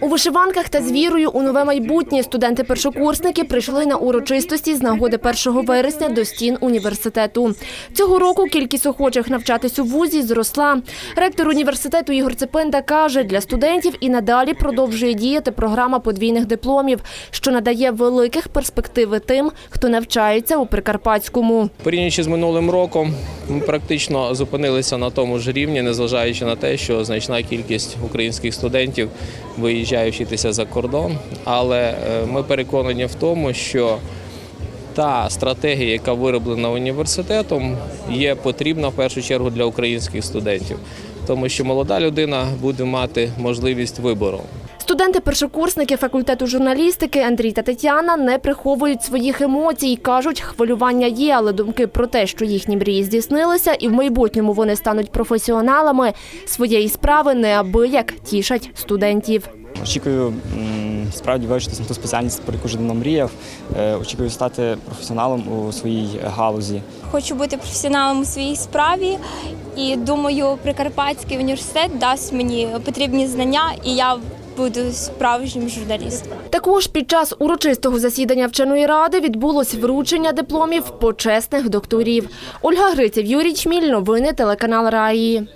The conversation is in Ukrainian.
У вишиванках та з вірою у нове майбутнє студенти-першокурсники прийшли на урочистості з нагоди 1 вересня до стін університету. Цього року кількість охочих навчатись у вузі зросла. Ректор університету Ігор Цепенда каже, для студентів і надалі продовжує діяти програма подвійних дипломів, що надає великих перспективи тим, хто навчається у Прикарпатському. Порівнюючи з минулим роком, ми практично зупинилися на тому ж рівні, незважаючи на те, що значна кількість українських студентів виїжджає вчитися за кордон. Але е, ми переконані в тому, що та стратегія, яка вироблена університетом, є потрібна в першу чергу для українських студентів, тому що молода людина буде мати можливість вибору. Студенти-першокурсники факультету журналістики Андрій та Тетяна не приховують своїх емоцій. Кажуть, хвилювання є, але думки про те, що їхні мрії здійснилися, і в майбутньому вони стануть професіоналами своєї справи, неабияк тішать студентів. Очікую справді вивчитися на ту спеціальність, про яку давно мріяв. Е, Очікую стати професіоналом у своїй галузі. Хочу бути професіоналом у своїй справі і думаю, Прикарпатський університет дасть мені потрібні знання, і я буду справжнім журналістом. Також під час урочистого засідання вченої ради відбулось вручення дипломів почесних докторів. Ольга Гриців, Юрій Чміль, телеканал Раї.